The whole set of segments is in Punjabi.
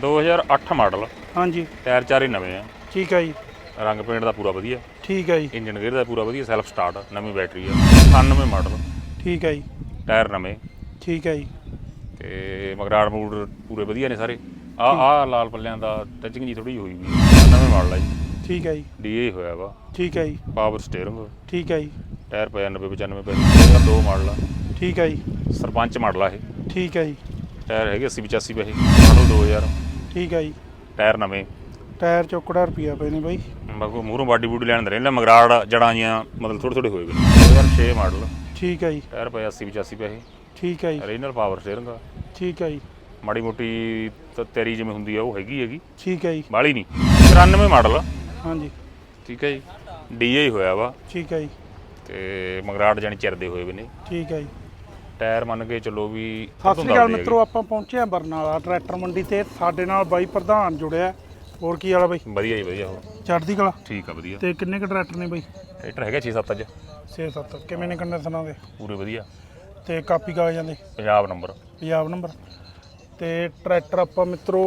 2008 ਮਾਡਲ ਹਾਂਜੀ ਟਾਇਰ ਚਾਰੇ ਨਵੇਂ ਆ ਠੀਕ ਹੈ ਜੀ ਰੰਗ ਪੇਂਟ ਦਾ ਪੂਰਾ ਵਧੀਆ ਠੀਕ ਹੈ ਜੀ ਇੰਜਨ ਗੇਅਰ ਦਾ ਪੂਰਾ ਵਧੀਆ ਸੈਲਫ ਸਟਾਰਟ ਨਵੀਂ ਬੈਟਰੀ ਆ 98 ਮਾਡਲ ਠੀਕ ਹੈ ਜੀ ਟਾਇਰ ਨਵੇਂ ਠੀਕ ਹੈ ਜੀ ਤੇ ਮਗਰਾੜ ਮੂਡ ਪੂਰੇ ਵਧੀਆ ਨੇ ਸਾਰੇ ਆ ਆ ਲਾਲ ਪੱਲਿਆਂ ਦਾ ਟੱਚਿੰਗ ਜੀ ਥੋੜੀ ਹੋਈ ਵੀ ਆ। ਨਵੇਂ ਮਾਡਲ ਆ ਜੀ ਠੀਕ ਹੈ ਜੀ ਡੀਏ ਹੋਇਆ ਵਾ ਠੀਕ ਹੈ ਜੀ ਪਾਵਰ ਸਟੀਅਰਿੰਗ ਠੀਕ ਹੈ ਜੀ ਟਾਇਰ ਪਿਆ 90 95 ਪੈ 2002 ਮਾਡਲ ਆ ਠੀਕ ਹੈ ਜੀ ਸਰਪੰਚ ਮਾਡਲ ਆ ਇਹ ਠੀਕ ਹੈ ਜੀ ਟਾਇਰ ਹੈਗੇ 80 85 ਪੈਸੇ ਮਾਡਲ 2000 ਠੀਕ ਹੈ ਜੀ। ਟਾਇਰ ਨਵੇਂ? ਟਾਇਰ ਚੌਕੜਾ ਰੁਪਿਆ ਪਏ ਨੇ ਬਾਈ। ਬਾਕੋ ਮੂਹਰੋਂ ਬਾਡੀ ਬੂਡੀ ਲੈਣ ਦੇ ਰਹਿੰਦਾ ਮਗਰਾੜ ਜੜਾਂ ਜੀਆਂ ਮਤਲਬ ਥੋੜੇ ਥੋੜੇ ਹੋਏ ਵੇ 2006 ਮਾਡਲ। ਠੀਕ ਹੈ ਜੀ। ਟਾਇਰ ਪਿਆ 80 85 ਪੈਸੇ ਠੀਕ ਹੈ ਜੀ। ਰੀਜਨਲ ਪਾਵਰ ਸਟੀਅਰਿੰਗ ਆ। ਠੀਕ ਹੈ ਜੀ। ਮਾੜੀ ਮੋਟੀ ਤੇਰੀ ਜਿਵੇਂ ਹੁੰਦੀ ਆ ਉਹ ਹੈਗੀ ਹੈਗੀ। ਠੀਕ ਹੈ ਜੀ। ਬਾਲੀ ਨਹੀਂ। 93 ਮਾਡਲ। ਹਾਂਜੀ। ਠੀਕ ਹੈ ਜੀ। ਡੀਏ ਹੋਇਆ ਵਾ। ਠੀਕ ਹੈ ਜੀ। ਤੇ ਮਗਰਾੜ ਜਾਨੀ ਚਿਰਦੇ ਹੋਏ ਵੇ ਨੇ। ਠੀਕ ਹੈ ਜੀ। ਟਾਇਰ ਮੰਨ ਕੇ ਚੱਲੋ ਵੀ ਸਤਿ ਸ੍ਰੀ ਅਕਾਲ ਮਿੱਤਰੋ ਆਪਾਂ ਪਹੁੰਚੇ ਆ ਬਰਨਾਲਾ ਟਰੈਕਟਰ ਮੰਡੀ ਤੇ। ਸਾਡੇ ਨਾਲ ਬਾਈ ਪ੍ਰਧਾਨ ਜੁੜਿਆ ਹੋਰ ਕੀ ਵਾਲਾ ਬਾਈ? ਵਧੀਆ ਜੀ ਵਧੀਆ ਹੋ ਚੜ੍ਹਦੀ ਕਲਾ? ਠੀਕ ਆ ਵਧੀਆ। ਤੇ ਕਿੰਨੇ ਕ ਟਰੈਕਟਰ ਨੇ ਬਾਈ? ਟਰੈਕਟਰ ਹੈਗਾ 6-7 ਅੱਜ। 6-7 ਕਿਵੇਂ ਨੇ ਕੰਡੀਸ਼ਨਾਂ ਦੇ? ਪੂਰੇ ਵਧੀਆ। ਤੇ ਕਾਪੀ ਕਾਗਜ਼ਾਂ ਦੇ? ਪੰਜਾਬ ਨੰਬਰ। ਪੰਜਾਬ ਨੰਬਰ। ਤੇ ਟਰੈਕਟਰ ਆਪਾਂ ਮਿੱਤਰੋ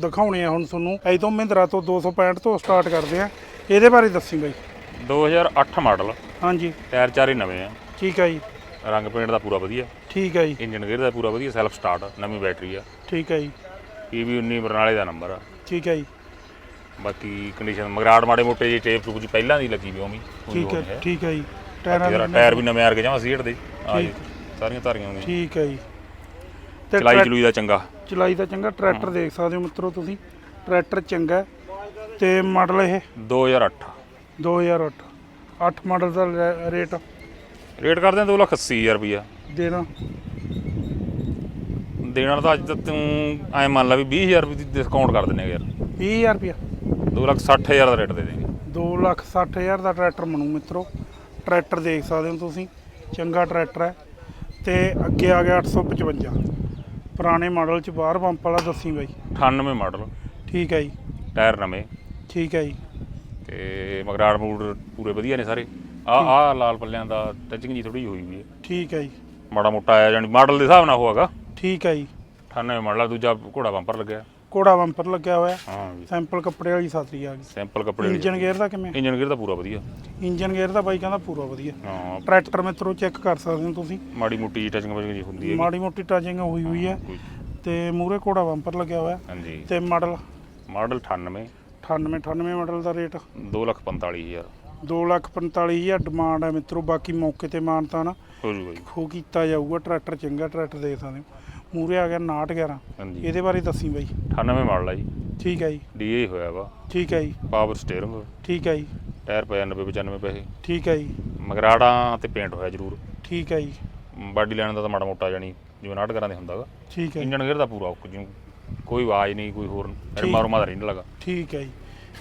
ਦਿਖਾਉਣੇ ਆ ਹੁਣ ਤੁਹਾਨੂੰ। ਐ ਤੋਂ ਮਹਿੰਦਰਾ ਤੋਂ 265 ਤੋਂ ਸਟਾਰਟ ਕਰਦੇ ਆ ਇਹਦੇ ਬਾਰੇ ਦੱਸੀ ਬਾਈ। 2008 ਮਾਡਲ। ਹਾਂਜੀ। ਟਾਇਰ ਚਾਰੇ ਨਵੇਂ ਆ। ਠੀਕ ਹੈ ਜੀ। ਰੰਗ ਪੇਂਟ ਦਾ ਪੂਰਾ ਵਧੀਆ। ਠੀਕ ਹੈ ਜੀ। ਇੰਜਨ ਗੇਅਰ ਦਾ ਪੂਰਾ ਵਧੀਆ ਸੈਲਫ ਸਟਾਰਟ ਨਵੀਂ ਬੈਟਰੀ ਆ। ਠੀਕ ਹੈ ਜੀ। ਪੀਵੀ 19 ਬਰਨਾਲੇ ਦਾ ਨੰਬਰ ਆ। ਠੀਕ ਹੈ ਜੀ। ਬਾਕੀ ਕੰਡੀਸ਼ਨ ਮਗਰਾੜ ਮਾੜੇ ਮੋਟੇ ਜੀ ਟੇਪ ਟੂਪ ਜੀ ਪਹਿਲਾਂ ਦੀ ਲੱਗੀ ਵੀ ਉਵੇਂ ਠੀਕ ਹੈ ਠੀਕ ਹੈ ਜੀ। ਟਾਇਰਾਂ ਟਾਇਰ ਵੀ ਨਵੇਂ ਆ ਕੇ ਜਾਵਾਂ ਸੀਟ ਦੇ। ਆ ਜੀ। ਸਾਰੀਆਂ ਧਾਰੀਆਂ ਹੋਈਆਂ ਠੀਕ ਹੈ ਜੀ। ਤੇ ਚਲਾਈ ਚਲੂਈ ਦਾ ਚੰਗਾ। ਚਲਾਈ ਦਾ ਚੰਗਾ ਟਰੈਕਟਰ ਦੇਖ ਸਕਦੇ ਹੋ ਮਿੱਤਰੋ ਤੁਸੀਂ। ਟਰੈਕਟਰ ਚੰਗਾ ਤੇ ਮਾਡਲ ਇਹ? 2008 2008 8 ਮਾਡਲ ਦਾ ਰੇਟ ਰੇਟ ਕਰਦੇ ਆ 280000 ਰੁਪਿਆ ਦੇਣਾ। ਦੇਣਾ ਤਾਂ ਅੱਜ ਤੱਕ ਤੂੰ ਐ ਮੰਨ ਲਾ ਵੀ 20000 ਰੁਪਏ ਦੀ ਡਿਸਕਾਊਂਟ ਕਰ ਦਿੰਨੇ ਯਾਰ। 20000 ਰੁਪਇਆ 260000 ਦਾ ਰੇਟ ਦੇ ਦੇਂਗੇ 260000 ਦਾ ਟਰੈਕਟਰ ਬਣੂ ਮਿੱਤਰੋ। ਟਰੈਕਟਰ ਦੇਖ ਸਕਦੇ ਹੋ ਤੁਸੀਂ। ਚੰਗਾ ਟਰੈਕਟਰ ਹੈ। ਤੇ ਅੱਗੇ ਆ ਗਿਆ 855 ਪੁਰਾਣੇ ਮਾਡਲ ਚ ਬਾਹਰ ਪੰਪ ਵਾਲਾ ਦੱਸੀ ਬਾਈ। 98 ਮਾਡਲ। ਠੀਕ ਹੈ ਜੀ। ਟਾਇਰ ਨਵੇਂ। ਠੀਕ ਹੈ ਜੀ। ਤੇ ਮਗਰਾੜ ਮੂਡ ਪੂਰੇ ਵਧੀਆ ਨੇ ਸਾਰੇ। ਆ ਆ ਲਾਲ ਪੱਲਿਆਂ ਦਾ ਟੱਚਿੰਗ ਜੀ ਥੋੜੀ ਹੋਈ ਵੀ ਹੈ। ਠੀਕ ਹੈ ਜੀ। ਮਾੜਾ ਮੋਟਾ ਆਇਆ ਜਾਨੀ ਮਾਡਲ ਦੇ ਹਿਸਾਬ ਨਾਲ ਹੋਗਾ। ਠੀਕ ਹੈ ਜੀ। 98 ਮਾਡਲ ਆ, ਦੂਜਾ ਘੋੜਾ ਬੰਪਰ ਲੱਗਿਆ। ਕੋੜਾ ਬੰਪਰ ਲੱਗਿਆ ਹੋਇਆ। ਹਾਂ ਸੈਂਪਲ ਕੱਪੜੇ ਵਾਲੀ ਸਾਤਰੀ ਆ ਗਈ। ਸੈਂਪਲ ਕੱਪੜੇ ਇੰਜਨ ਗੇਅਰ ਦਾ ਕਿਵੇਂ? ਇੰਜਨ ਗੇਅਰ ਦਾ ਪੂਰਾ ਵਧੀਆ। ਇੰਜਨ ਗੇਅਰ ਦਾ ਬਾਈ ਕਹਿੰਦਾ ਪੂਰਾ ਵਧੀਆ। ਹਾਂ। ਟਰੈਕਟਰ ਮਿੱਤਰੋ ਚੈੱਕ ਕਰ ਸਕਦੇ ਹੋ ਤੁਸੀਂ। ਮਾੜੀ ਮੋਟੀ ਟੱਚਿੰਗ ਵਜਿੰਗ ਜੀ ਹੁੰਦੀ ਹੈ। ਮਾੜੀ ਮੋਟੀ ਟਾਚਿੰਗ ਹੋਈ ਹੋਈ ਹੈ। ਕੋਈ ਤੇ ਮੂਰੇ ਕੋੜਾ ਬੰਪਰ ਲੱਗਿਆ ਹੋਇਆ। ਹਾਂਜੀ। ਤੇ ਮਾਡਲ? ਮਾਡਲ 98 98 98 ਮਾਡਲ ਦਾ ਰੇਟ। 245000 245000 ਡਿਮਾਂਡ ਹੈ ਮਿੱਤਰੋ ਬਾਕੀ ਮੌਕੇ ਤੇ ਮਾਨਤਾ ਨਾ ਹੋ ਜੂਗਾ ਜੀ ਖੋ ਕੀਤਾ ਜਾਊਗਾ ਟਰੈਕਟਰ ਚੰਗਾ ਟਰੈਕਟਰ ਦੇ ਸਕਦੇ ਹੋ। ਮੂਰੇ ਆ ਗਿਆ 911 ਹਾਂਜੀ। ਇਹਦੇ ਬਾਰੇ ਦੱਸੀ ਬਾਈ। 98 ਮਾਡਲ ਆ ਜੀ। ਠੀਕ ਹੈ ਜੀ। ਡੀਏ ਹੋਇਆ ਵਾ। ਠੀਕ ਹੈ ਜੀ। Power steering. ਠੀਕ ਹੈ ਜੀ। ਟਾਇਰ ਪਿਆ 90 95 ਪੈਸੇ। ਠੀਕ ਹੈ ਜੀ। ਮਗਰਾੜਾਂ ਤੇ ਪੇਂਟ ਹੋਇਆ ਜ਼ਰੂਰ। ਠੀਕ ਹੈ ਜੀ। ਬਾਡੀ ਲੈਣ ਦਾ ਤਾਂ ਮਾੜਾ ਮੋਟਾ ਜਾਨੀ ਜਿਵੇਂ ਨਾਟ ਕਰਾਂ ਦੇ ਹੁੰਦਾਗਾ ਠੀਕ ਹੈ ਇੰਜਨ ਗੇਅਰ ਦਾ ਪੂਰਾ ਕੋਈ ਆਵਾਜ਼ ਨਹੀਂ ਕੋਈ ਹੋਰ ਰਮਾ ਦਾ ਨਹੀਂ ਲੱਗਾ। ਠੀਕ ਹੈ ਜੀ।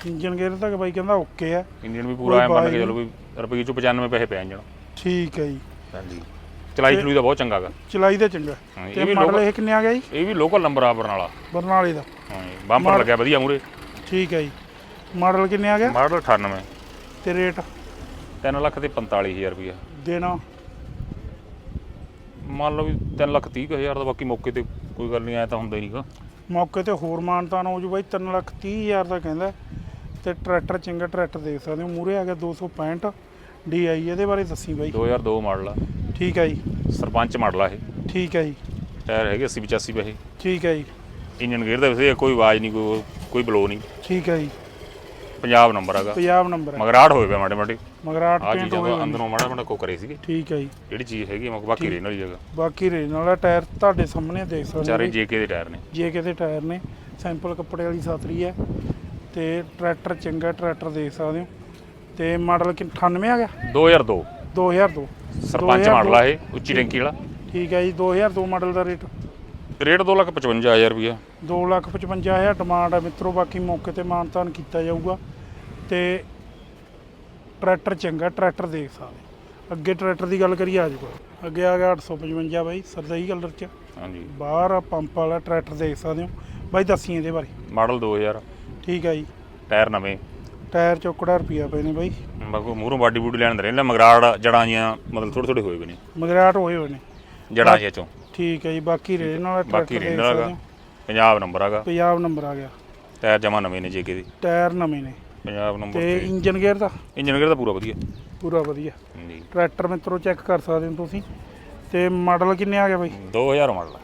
ਇੰਜਨ ਗੇਅਰ ਤੱਕ ਬਾਈ ਕਹਿੰਦਾ ਓਕੇ ਹੈ ਇੰਜਨ ਵੀ ਪੂਰਾ ਐ ਮੰਨ ਕੇ ਚਲੋ ਵੀ ਰੁਪਏ ਚੋਂ 95 ਪੈਸੇ ਪੈ ਇੰਜਨ ਠੀਕ ਹੈ ਜੀ। ਹਾਂਜੀ। ਚਲਾਈ ਚਲੂਈ ਦਾ ਬਹੁਤ ਚੰਗਾ ਗਾ। ਚਲਾਈ ਦਾ ਚੰਗਾ। ਹਾਂ, ਇਹ ਤੇ ਵੀ ਮਾਡਲ ਇਹ ਕਿੰਨੇ ਆ ਗਿਆ ਜੀ? ਇਹ ਵੀ ਲੋਕਲ ਨੰਬਰ ਆ ਬਰਨਾਲਾ। ਬਰਨਾਲੇ ਦਾ। ਹਾਂ ਬੰਪਰ ਲੱਗਿਆ ਵਧੀਆ ਮੂਰੇ। ਠੀਕ ਹੈ ਜੀ। ਮਾਡਲ ਕਿੰਨੇ ਆ ਗਿਆ ਮਾਡਲ 98 ਤੇ ਰੇਟ? 3 ਲੱਖ ਤੇ 45000 ਰੁਪਇਆ ਦੇਣਾ। ਮੰਨ ਲਓ ਵੀ 3 ਲੱਖ 30 ਹਜ਼ਾਰ ਦਾ ਬਾਕੀ ਮੌਕੇ ਤੇ ਕੋਈ ਗੱਲ ਨਹੀਂ ਐ ਤਾਂ ਹੁੰਦਾ ਹੀ ਨਹੀਂਗਾ ਮੌਕੇ ਤੇ ਹੋਰ ਮਾਨਤਾਨ ਹੋ ਜੂ ਬਾਈ 3 ਲੱਖ 30 ਹਜ਼ਾਰ ਦਾ ਕਹਿੰਦਾ। ਤੇ ਟਰੈਕਟਰ ਚੰਗਾ ਟਰੈਕਟਰ ਦੇਖ ਸਕਦੇ ਹੋ। ਮੂਰੇ ਆ ਗਿਆ 265 DI ਇਹਦੇ ਬਾਰੇ ਦੱਸੀ ਬਾਈ। 2002 ਮਾਡਲ ਆ। ਠੀਕ ਹੈ ਜੀ। ਸਰਪੰਚ ਮਾਡਲ ਆ ਇਹ। ਠੀਕ ਹੈ ਜੀ। ਟਾਇਰ ਹੈਗੇ 80 85 ਪੈਸੇ ਠੀਕ ਹੈ ਜੀ। ਇੰਜਨ ਗੇਅਰ ਦਾ ਵੈਸੇ ਕੋਈ ਆਵਾਜ਼ ਨਹੀਂ ਕੋਈ ਕੋਈ ਬਲੋ ਨਹੀਂ। ਠੀਕ ਹੈ ਜੀ। ਪੰਜਾਬ ਨੰਬਰ ਹੈਗਾ। ਪੰਜਾਬ ਨੰਬਰ ਹੈ ਮਗਰਾੜ ਹੋਏ ਪਿਆ ਮਾੜੇ ਮਾੜੇ। ਮਗਰਾਟ ਆ ਪੇਂਟ ਚੀਜ਼ਾਂ ਹੋਏ ਦਾ ਹੋਏ ਨੇ। ਅੰਦਰੋਂ ਮਾੜਾ ਮਾੜਾ ਕੋ ਕਰੇ ਸੀਗੇ। ਠੀਕ ਹੈ ਜੀ। ਜਿਹੜੀ ਚੀਜ਼ ਹੈਗੀ ਆ, ਬਾਕੀ ਰੇ ਵਾਲੀ ਜਗ੍ਹਾ। ਬਾਕੀ ਰੇਨ ਵਾਲਾ ਟਾਇਰ ਤੁਹਾਡੇ ਸਾਹਮਣੇ ਦੇਖ ਸਕਦੇ ਚਾਰੇ ਹੋ। ਜੇਕੇ ਦੇ ਟਾਇਰ ਨੇ। ਜੇ ਕਿਤੇ ਟਾਇਰ ਨੇ। ਸੈਂਪਲ ਕੱਪੜੇ ਵਾਲੀ ਸਾਤਰੀ ਹੈ। ਤੇ ਟਰੈਕਟਰ ਚੰਗਾ ਟਰੈਕਟਰ ਦੇਖ ਸਕਦੇ ਹੋ। ਤੇ ਮਾਡਲ ਕਿ 98 ਆ ਗਿਆ? 2002 2002 ਸਰਪੰਚ 2002 ਮਾਡਲ ਆ ਇਹ ਉੱਚੀ ਟੈਂਕੀ ਵਾਲਾ। ਠੀਕ ਹੈ ਜੀ 2002 ਮਾਡਲ ਦਾ ਰੇਟ। ਰੇਟ 255000 ਰੁਪਇਆ 255000 ਡਿਮਾਂਡ ਹੈ ਮਿੱਤਰੋ ਬਾਕੀ ਮੌਕੇ ਤੇ ਮਾਨਤਾਨ ਕੀਤਾ ਜਾਊਗਾ। ਤੇ ਟਰੈਕਟਰ ਚੰਗਾ ਟਰੈਕਟਰ ਦੇਖ ਸਕਦੇ ਅੱਗੇ ਟਰੈਕਟਰ ਦੀ ਗੱਲ ਕਰੀਏ ਆ ਜਾਊਗਾ। ਅੱਗੇ ਆ ਗਿਆ 855 ਬਾਈ ਸਰਦਾਈ ਕਲਰ ਚ। ਹਾਂਜੀ। ਬਾਹਰ ਆ ਪੰਪ ਵਾਲਾ ਟਰੈਕਟਰ ਦੇਖ ਸਕਦੇ ਹੋ। ਬਾਈ ਦੱਸੀ ਇਹਦੇ ਬਾਰੇ। ਮਾਡਲ 2000 ਠੀਕ ਹੈ ਜੀ। ਟਾਇਰ ਨਵੇਂ? ਟਾਇਰ ਚੌਕੜਾ ਰੁਪਿਆ ਪਏ ਨੇ ਬਾਈ। ਬਾਕੀ ਮੂਹਰੋਂ ਬਾਡੀ ਬੂਡੀ ਲੈਣ ਦੇ ਰਹਿੰਦਾ ਮਗਰਾੜ ਜੜਾਂ ਜੀਆਂ ਮਤਲਬ ਥੋੜੇ ਥੋੜੇ ਹੋਏ ਵੀ ਨੇ? ਮਗਰਾਟ ਹੋਏ ਹੋਏ ਨੇ। ਜੜਾਂ ਜੀਆਂ ਚੋਂ? ਠੀਕ ਹੈ ਜੀ ਬਾਕੀ ਰੇਨ ਵਾਲਾ ਬਾਕੀ ਰੇਨ ਹੋ ਪੰਜਾਬ ਨੰਬਰ ਹੈਗਾ। ਪੰਜਾਬ ਨੰਬਰ ਆ ਗਿਆ। ਟਾਇਰ ਜਮਾ ਨਵੇਂ ਨੇ ਜੇਕੇ ਦੇ? ਟਾਇਰ ਨਵੇਂ ਨੇ। ਪੰਜਾਬ ਨੰਬਰ ਤੇ ਇੰਜਨ ਗੇਅਰ ਦਾ? ਇੰਜਨ ਗੇਅਰ ਦਾ ਪੂਰਾ ਵਧੀਆ। ਪੂਰਾ ਵਧੀਆ। ਜੀ ਟਰੈਕਟਰ ਮਿੱਤਰੋ ਚੈੱਕ ਕਰ ਸਕਦੇ ਹੋ ਤੁਸੀਂ। ਤੇ ਮਾਡਲ ਕਿੰਨੇ ਆ ਗਿਆ ਬਾਈ? 2000 ਮਾਡਲ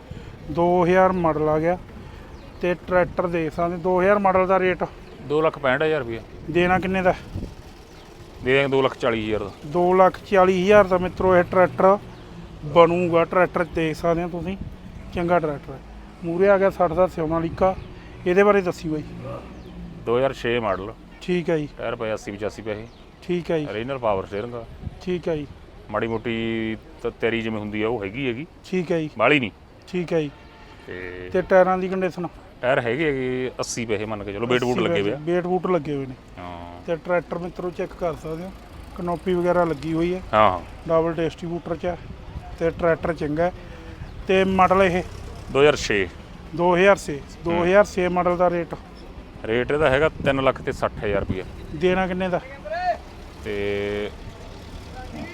2000 ਮਾਡਲ ਆ ਗਿਆ। ਤੇ ਟਰੈਕਟਰ ਦੇਖ ਸਕਦੇ ਹੋ, 2000 ਮਾਡਲ ਦਾ ਰੇਟ। 2 ਲੱਖ 65000 ਰੁਪਏ ਦੇਣਾ ਕਿੰਨੇ ਦਾ? ਦੇ ਦਾਂਗੇ 2 ਲੱਖ 40000 ਦਾ। 2 ਲੱਖ 40 ਹਜ਼ਾਰ ਦਾ ਮਿੱਤਰੋ ਇਹ ਟਰੈਕਟਰ ਬਣੂਗਾ। ਟਰੈਕਟਰ ਦੇਖ ਸਕਦੇ ਹੋ ਤੁਸੀਂ। ਚੰਗਾ ਟਰੈਕਟਰ ਹੈ। ਮੂਰੇ ਆ ਗਿਆ 60 ਦਾ ਸੋਨਾਲੀਕਾ ਇਹਦੇ ਬਾਰੇ ਦੱਸੀ ਬਾਈ। 2006 ਮਾਡਲ। ਠੀਕ ਹੈ ਜੀ। ਟਾਇਰ ਪਏ 80 85 ਪੈਸੇ। ਠੀਕ ਹੈ ਜੀ। ਰੀਨਲ ਪਾਵਰ ਸਟੀਅਰਿੰਗ ਆ। ਠੀਕ ਹੈ ਜੀ। ਮਾੜੀ ਮੋਟੀ ਤੇਰੀ ਜਿਵੇਂ ਹੁੰਦੀ ਆ ਉਹ ਹੈਗੀ ਹੈਗੀ। ਠੀਕ ਹੈ ਜੀ। ਬਾਲੀ ਨਹੀਂ। ਠੀਕ ਹੈ ਜੀ। ਤੇ ਟਾਇਰਾਂ ਦੀ ਕੰਡੀਸ਼ਨ ਟਾਇਰ ਹੈਗੇ ਹੈਗੇ 80 ਪੈਸੇ ਮੰਨ ਕੇ ਚਲੋ ਬੇਟ ਬੂਟ ਲੱਗੇ ਹੋਏ ਆ। ਬੇਟ ਬੂਟ ਲੱਗੇ ਹੋਏ ਨੇ। ਹਾਂ। ਤੇ ਟਰੈਕਟਰ ਮਿੱਤਰੋ ਚੈੱਕ ਕਰ ਸਕਦੇ ਹੋ ਕਨੋਪੀ ਵਗੈਰਾ ਲੱਗੀ ਹੋਈ ਹੈ। ਹਾਂ ਡਬਲ ਡਿਸਟ੍ਰੀਬਿਊਟਰ ਚ ਹੈ ਤੇ ਟਰੈਕਟਰ ਚੰਗਾ ਹੈ। ਤੇ ਮਾਡਲ ਇਹ? 2006 2006 2006 ਮਾਡਲ ਦਾ ਰੇਟ। ਰੇਟ ਇਹਦਾ ਹੈਗਾ 3 ਲੱਖ ਤੇ 60000 ਰੁਪਏ ਦੇਣਾ ਕਿੰਨੇ ਦਾ? ਤੇ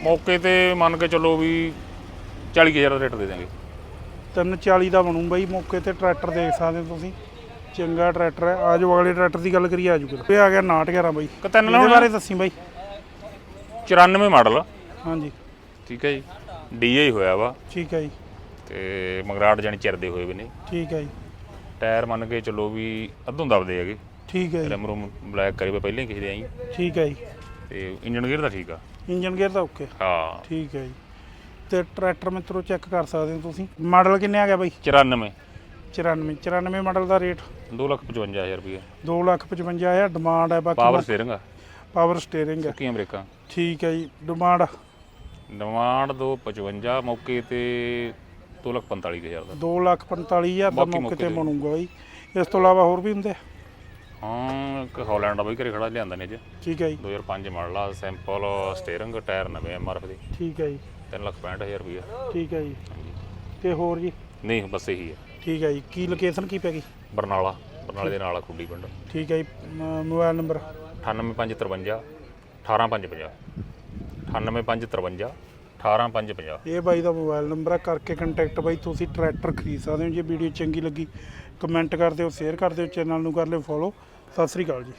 ਮੌਕੇ ਤੇ ਮੰਨ ਕੇ ਚੱਲੋ ਵੀ 40000 ਦਾ ਰੇਟ ਦੇ ਦਾਂਗੇ 340 ਦਾ ਬਣੂ ਬਾਈ ਮੌਕੇ ਤੇ ਟਰੈਕਟਰ ਦੇਖ ਸਕਦੇ ਹੋ ਤੁਸੀਂ। ਚੰਗਾ ਟਰੈਕਟਰ ਹੈ। ਆਜੋ ਅਗਲੇ ਟਰੈਕਟਰ ਦੀ ਗੱਲ ਕਰੀਏ ਆਜੋ ਇਹ ਆ ਗਿਆ 911 ਬਾਈ। ਕਿ ਤਿੰਨ ਇਹਦੇ ਲਾਉਣਾ ਬਾਰੇ ਦੱਸੀ ਬਾਈ। 94 ਮਾਡਲ। ਹਾਂਜੀ। ਠੀਕ ਹੈ ਜੀ। ਡੀਏ ਹੋਇਆ ਵਾ। ਠੀਕ ਹੈ ਜੀ। ਤੇ ਮਗਰਾਟ ਜਾਨੀ ਚਿਰਦੇ ਹੋਏ ਵੀ ਨੇ। ਠੀਕ ਹੈ ਜੀ। ਟਾਇਰ ਮੰਨ ਕੇ ਚੱਲੋ ਵੀ ਅੱਧੋਂ ਦਬਦੇ ਹੈਗੇ। ਠੀਕ ਹੈ ਜੀ। ਰਿਮ ਰੂਮ ਬਲੈਕ ਕਰੀ ਵੇ ਪਹਿਲਾਂ ਹੀ ਕਿਸੇ ਦੇ ਆਈ। ਠੀਕ ਹੈ ਜੀ। ਤੇ ਇੰਜਨ ਗੇਅਰ ਦਾ ਠੀਕ ਆ। ਇੰਜਨ ਗੇਅਰ ਦਾ ਓਕੇ। ਹਾਂ। ਠੀਕ ਹੈ ਜੀ। ਤੇ ਟਰੈਕਟਰ ਮਿੱਤਰੋ ਚੈੱਕ ਕਰ ਸਕਦੇ ਹੋ ਤੁਸੀਂ। ਮਾਡਲ ਕਿੰਨੇ ਆ ਗਿਆ ਬਾਈ? 94 94 94 ਮਾਡਲ ਦਾ ਰੇਟ। 255000 ਰੁਪਏ 255000 ਡਿਮਾਂਡ ਹੈ ਪਾਵਰ ਬਾਕੀ ਸਟੀਅਰਿੰਗ ਆ। ਪਾਵਰ ਸਟੀਅਰਿੰਗ ਹੈ। ਕੀ ਬ੍ਰੇਕਾਂ। ਠੀਕ ਹੈ ਜੀ ਡਿਮਾਂਡ ਡਿਮਾਂਡ 255 ਮੌਕੇ ਤੇ 245000 ਦਾ। 245000 ਦਾ ਮੌਕੇ ਤੇ। ਬਣੂਗਾ ਬਾਈ। ਇਸ ਤੋਂ ਇਲਾਵਾ ਹੋਰ ਵੀ ਹੁੰਦੇ? ਆ ਹਾਂ ਇੱਕ ਹਾਲੈਂਡ ਦਾ ਬਈ ਘਰੇ ਖੜਾ ਲਿਆਂਦਾ ਨੇ ਅੱਜ। ਠੀਕ ਹੈ ਜੀ। 2005 ਮਾਡਲ ਆ ਸਿੰਪਲ ਸਟੀਅਰਿੰਗ ਟਾਇਰ ਨਵੇਂ ਐਮਆਰਐਫ ਦੇ। ਠੀਕ ਹੈ ਜੀ। 365000 ਰੁਪਏ ਠੀਕ ਹੈ ਜੀ। ਤੇ ਹੋਰ ਜੀ? ਨਹੀਂ ਬਸ ਇਹੀ ਹੈ। ਠੀਕ ਹੈ ਜੀ। ਕੀ ਲੋਕੇਸ਼ਨ ਕੀ ਪੈ ਗਈ? ਬਰਨਾਲਾ ਬਰਨਾਲੇ ਦੇ ਨਾਲ ਆ ਖੁੱਡੀ ਪਿੰਡ। ਠੀਕ ਹੈ ਜੀ। ਮ- ਮੋਬਾਈਲ ਨੰਬਰ? 98553 18550 98553 18550 ਇਹ ਬਾਈ ਦਾ ਮੋਬਾਈਲ ਨੰਬਰ ਹੈ ਕਰਕੇ ਕੰਟੈਕਟ ਬਾਈ ਤੁਸੀਂ ਟਰੈਕਟਰ ਖਰੀਦ ਸਕਦੇ ਹੋ। ਜੇ ਵੀਡੀਓ ਚੰਗੀ ਲੱਗੀ ਕਮੈਂਟ ਕਰ ਦਿਓ ਸ਼ੇਅਰ ਕਰ ਦਿਓ ਚੈਨਲ ਨੂੰ ਕਰ ਲਿਓ ਫੋਲੋ ਸਤਿ ਸ੍ਰੀ ਅਕਾਲ ਜੀ।